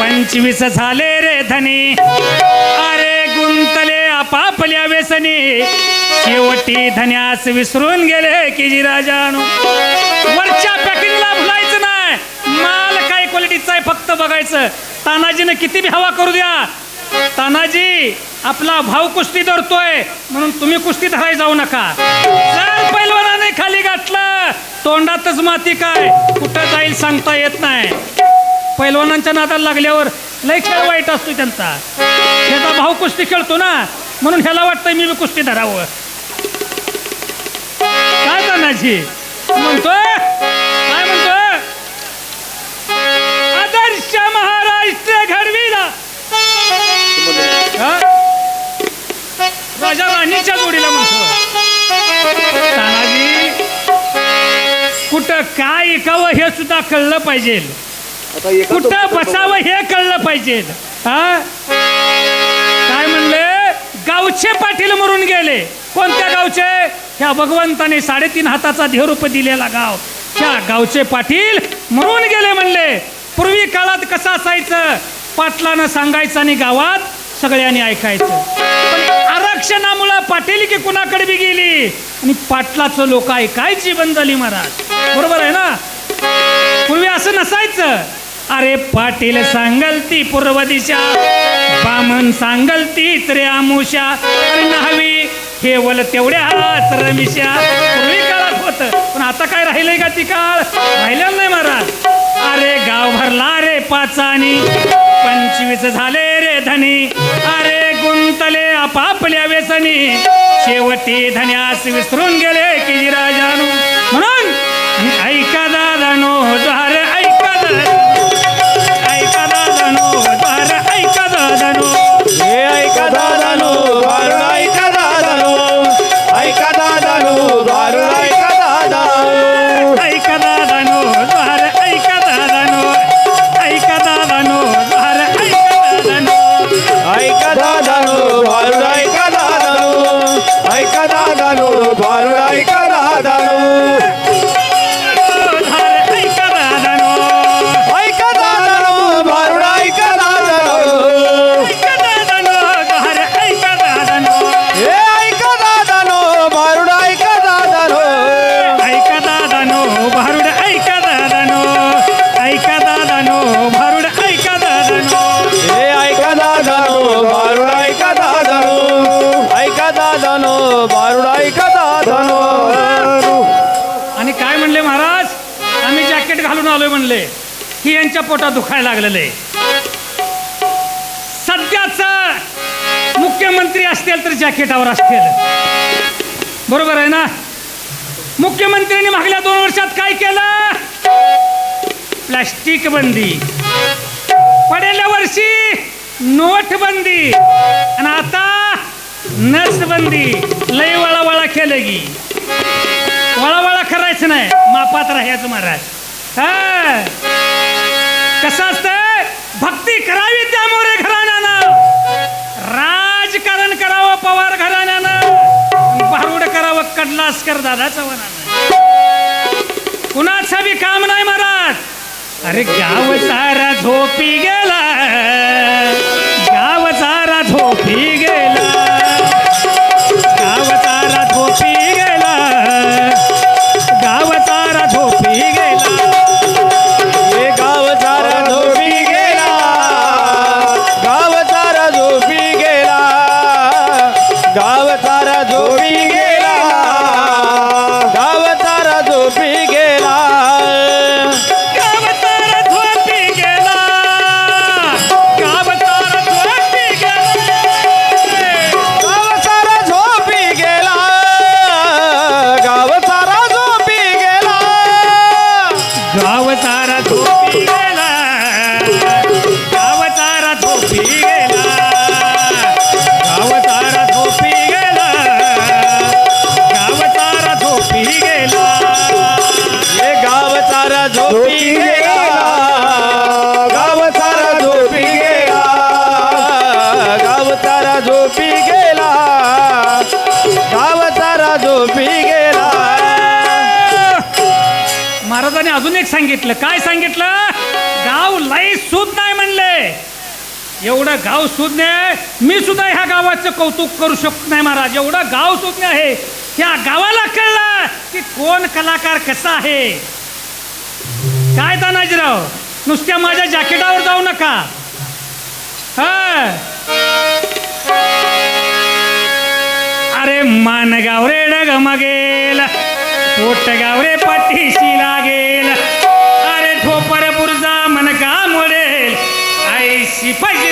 पंचवीस झाले रे धनी. अरे गुंतले आपापल्या व्यसनी. शेवटी धन्यास विसरून गेले की जी राजानू. वरच्या पॅकिंगला भुलायचं नाही. माल काय क्वालिटीचा आहे फक्त बघायचं. तानाजीनं किती बी हवा करू द्या. तानाजी आपला भाव कुस्ती धरतोय. म्हणून तुम्ही कुस्ती धरायला जाऊ नका. जर पैलवानाने खाली गाठलं तोंडातच माती काय? कुठं जाईल सांगता येत नाही. पैलवानांच्या नादाला लागल्यावर लय खेळ वाईट असतो त्यांचा. त्याचा भाऊ कुस्ती खेळतो ना म्हणून ह्याला वाटतंय मी बी कुस्ती धरावं. काय तानाजी म्हणतोय? काय म्हणतोय? आदर्श महाराष्ट्र घडविला. हा? राजा राणीच्या जोडीला म्हणतो तानाजी कुठं काय ऐकावं हे सुद्धा कळलं पाहिजे. आता एका कुठं बसावं हे कळलं पाहिजे. हा? काय म्हणले? गावचे पाटील मरून गेले. कोणत्या गावचे? ह्या भगवंताने साडेतीन हाताचा देहरूप दिलेला गाव. त्या गावचे पाटील मरून गेले म्हणले. पूर्वी काळात कसं असायचं? पाटलानं सांगायचं आणि गावात सगळ्यांनी ऐकायचं. पण आरक्षणामुळं पाटील की कुणाकडे बी गेली? आणि पाटलाचं लोक ऐकायची बंद झाली महाराज. बरोबर आहे ना? पूर्वी असं नसायचं अरे पाटील सांगल ती पूर्व दिशा बामन सांगल तीच रे आमुषा अरे न्हावी केवल तेवढ्याच रमिशा पूर्वी काळात होत पण आता काय राहिलंय का ती काळ? राहिलं नाही महाराज. अरे गाव भरला रे पाचानी पंचवीस झाले रे धनी. अरे गुंतले आपापल्या व्यसनी. शेवटी धन्यास विसरून गेले की राजानू म्हणून आलोय म्हणले ही यांच्या पोटात दुखायला लागलेले. सध्याच मुख्यमंत्री असतील तर जॅकेटावर असतील. बरोबर आहे ना? मुख्यमंत्र्यांनी मागल्या दोन वर्षात काय केलं? प्लास्टिक बंदी. पडेल्या वर्षी नोटबंदी आणि आता नसबंदी लय वळावळा केलं की. वळावळा करायचं नाही. मापात राहायचं महाराज. हा कसं असतंय? भक्ती करावी त्या मोरे घराण्यानं. राजकारण करावं पवार घराण्यानं. भारूड करावं कडलासकर दादा चव्हाणानं कुणाचं बी काम नाही महाराज. अरे गाव सारा झोपी गेला তারা তুমি महाराजांनी अजून एक सांगितलं. काय सांगितलं? गाव लाई सूद नाही म्हणले. एवढं गाव सुज्ञ आहे. मी सुद्धा ह्या गावाचं कौतुक करू शकत नाही महाराज. एवढं गाव सुज्ञ आहे. त्या गावाला कळलं की कोण कलाकार कसा आहे. काय तानाजीराव? नुसत्या माझ्या जॅकेटावर जाऊ नका. अरे मान गाव रे डग मगेल पोटगाव रे पाठीशी लागेल. अरे ठोपर पुरजा मन का मोडेल ऐशी पाहिजे